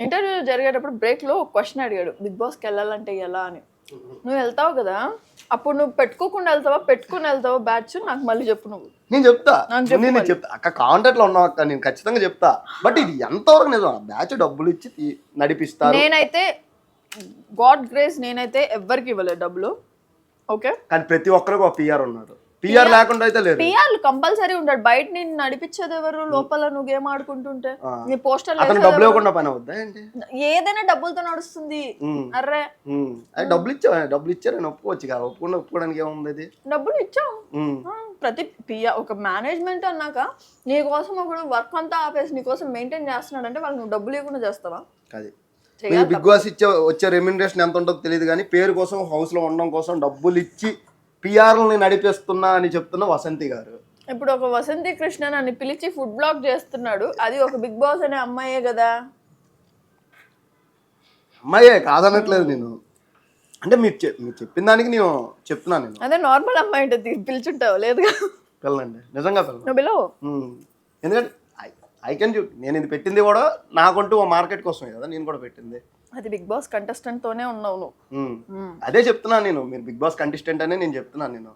Interview జరిగేటప్పుడు బ్రేక్లో question అడిగాడు big బాస్కి వెళ్ళాలంటే ఎలా అని? నువ్వు వెళ్తావు కదా అప్పుడు నువ్వు పెట్టుకోకుండా వెళ్తావా పెట్టుకుని వెళ్తావా బ్యాచ్? నాకు మళ్ళీ చెప్పు నువ్వు. నేను చెప్తా. నేను చెప్తా. అక్క కాంటాక్ట్లో ఉన్నావు అక్క నేను ఖచ్చితంగా చెప్తా. బట్ ఇది ఎంతవరకు నిజం? బ్యాచ్ డబ్బులు ఇచ్చి తీ- నడిపిస్తారు. నేనైతే గాడ్ గ్రేస్ నేనైతే ఎవ్వరికి ఇవ్వలేదు డబ్బులు. ఓకే? కానీ ప్రతి ఒక్కరికి ఒక పిఆర్ ఉన్నారు పిఆర్ లేకుండా అయితే లేరు పిఆర్ కంపల్సరీ ఉంటాడు. బయట నేను నడిపించేది ఎవరు? లోపల నువ్వు గేమ్ ఆడుకుంటుంటే. నీ పోస్టర్ అతను డబ్బులు ఇవ్వకుండా పని అవుద్దా ఏంటి? ఏదైనా డబ్బులతో నడుస్తుంది. అర్రే. డబ్బులు ఇచ్చా డబ్బులు ఇచ్చారని ఒప్పుకోవచ్చు కదా. ఒప్పుకుండా ఒప్పుకోవడానికి ఏముంది అది డబ్బులు ఇచ్చాం. ప్రతి పియా ఒక మేనేజ్మెంట్ అన్నాక నీ కోసం ఒకడు వర్క్ అంతా ఆపేసి నీ కోసం మెయింటైన్ చేస్తున్నాడు అంటే వాళ్ళు నువ్వు డబ్బులు ఇవ్వకుండా చేస్తావా? అది. బిగ్ బాస్ ఇచ్చే వచ్చే రెమ్యూనరేషన్ ఎంత ఉంటుందో తెలియదు కానీ పేరు కోసం హౌస్లో ఉండడం కోసం డబ్బులు ఇచ్చి పిఆర్లని నడిపిస్తున్నా అని చెప్తున్న వసంతి గారు. ఇప్పుడు ఒక వసంతి కృష్ణ నన్ను పిలిచి ఫుడ్ బ్లాగ్ చేస్తున్నాడు. అది ఒక బిగ్ బాస్ అనే అమ్మాయే కదా? అమ్మాయే కాదనట్లేదు నేను. అంటే మీరు మీరు చెప్పిన దానికి నేను చెప్తున్నాను నేను. అదే నార్మల్ అమ్మాయి అంటే తీ- పిలుచుంటావు లేదుగా? పిల్లండి నిజంగా పిల్ల. ఎందుకంటే ఐ కెన్ చూ నేను ఇది పెట్టింది కూడా నాకంటూ ఓ మార్కెట్ కోసమే కదా నేను కూడా పెట్టింది. అది బిగ్ బాస్ కంటెస్టెంట్ తోనే ఉన్నావు నువ్వు. అదే చెప్తున్నాను నేను మీరు బిగ్ బాస్ కంటెస్టెంట్ అనే నేను చెప్తున్నాను నేను.